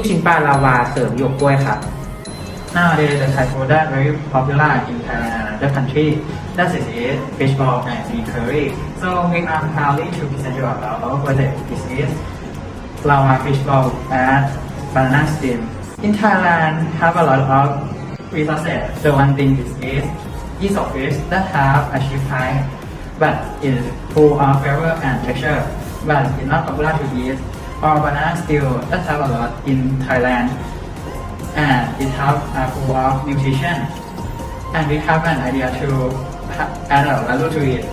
ลูกชิ้นปลาลาวาเสริมหยวกกล้วยครับ Nowadays, the Thai food that very popular in uh, the countries. That is it, fishball and green curry. So we are proudly to present you about our project. This is lava fishball and banana steam. In Thailand, have a lot of resources. The one thing is is each of fish that have achieved high, but is full of flavor and texture, but it's not popular to eat. Or banana stew that have a lot in Thailand and it have a full of nutrition. And we have an idea to add a value to it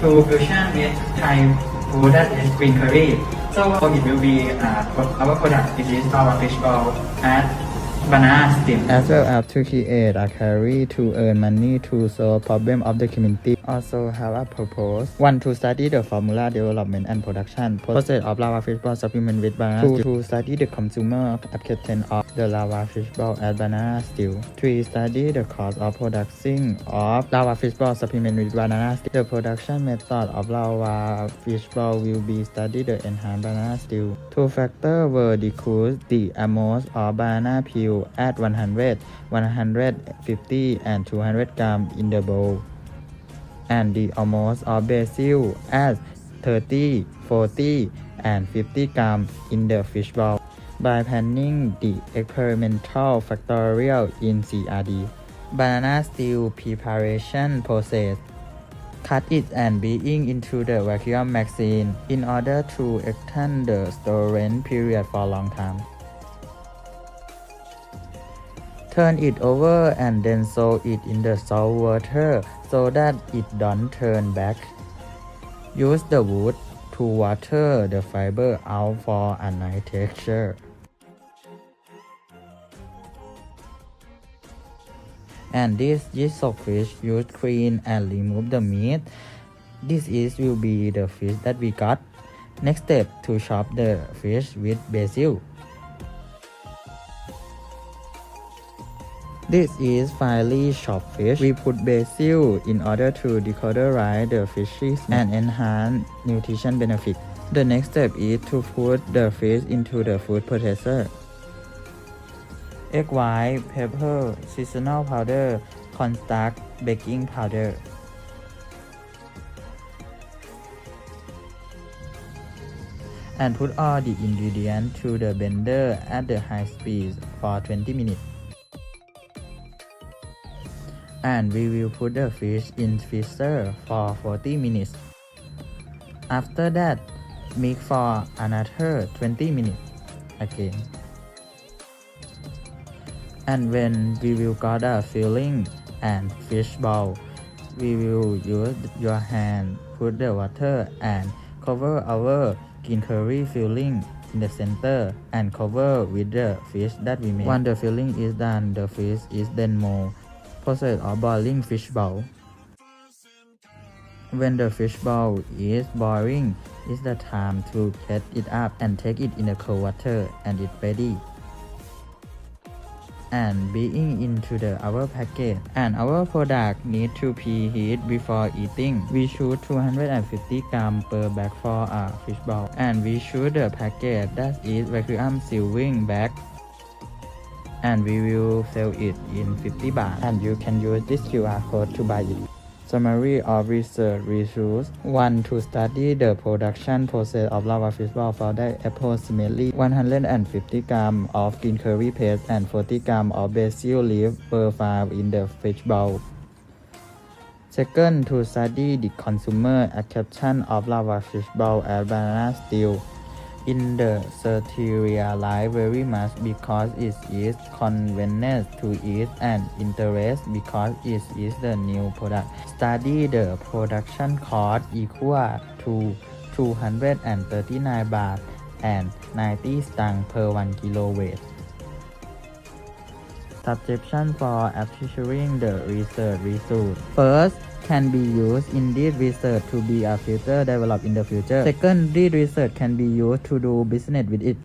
to fusion with Thai food that is green curry. So it will be uh, our product. It is our fish ball and banana steam. as well as to create a career to earn money to solve problem of the community. Also have a purpose. One to study the formula development and production process of lava fishball supplement with banana Two to study the consumer acceptance of the lava fishball and banana stew. Three study the cost of producing of lava fishball supplement with banana stew. The production method of lava fishball will be studied the enhanced banana stew. Two factors were decrease the amount of banana peel at 100, 150 and 200 gram in the bowl and the amount of basil as 30, 40 and 50 gram in the fish bowl by planning the experimental factorial in CRD. Banana stew preparation process cut it and being into the vacuum machine in order to extend the storage period for long time. Turn it over and then soak it in the salt water so that it don't turn back. Use the wood to water the fiber out for a nice texture. And this yeast fish use clean and remove the meat. This is will be the fish that we got. Next step to chop the fish with basil. This is finely chopped fish. We put basil in order to decolorize the fishes and enhance nutrition benefit. The next step is to put the fish into the food processor. Egg white, pepper, seasonal powder, cornstarch, baking powder. And put all the ingredients to the blender at the high speed for 20 minutes. And we will put the fish in freezer for 40 minutes. After that, make for another 20 minutes again. And when we will got a filling and fish ball, we will use your hand, put the water and cover our green curry filling in the center and cover with the fish that we made. When the filling is done, the fish is then process of boiling fish ball. When the fish ball is boiling, is the time to get it up and take it in the cold water and it's ready. And being into the our packet and our product need to preheat before eating. We choose 250 gram per bag for a fish ball and we choose the packet that is vacuum sealing bag and we will sell it in 50 baht and you can use this QR code to buy it Summary of research resource 1. To study the production process of lava fish fishball for that approximately 150 gram of green curry paste and 40 gram of basil leaf were found in the fishbowl. Second, to study the consumer acceptance of lava fish fishball and banana stew in the Ceteria very much because it is convenient to eat and interest because it is the new product. Study the production cost equal to 239 baht and 90 stang per 1 kilo weight. Subscription for appreciating the research result. First, can be used in this research to be a future developed in the future. Second, this research can be used to do business with it.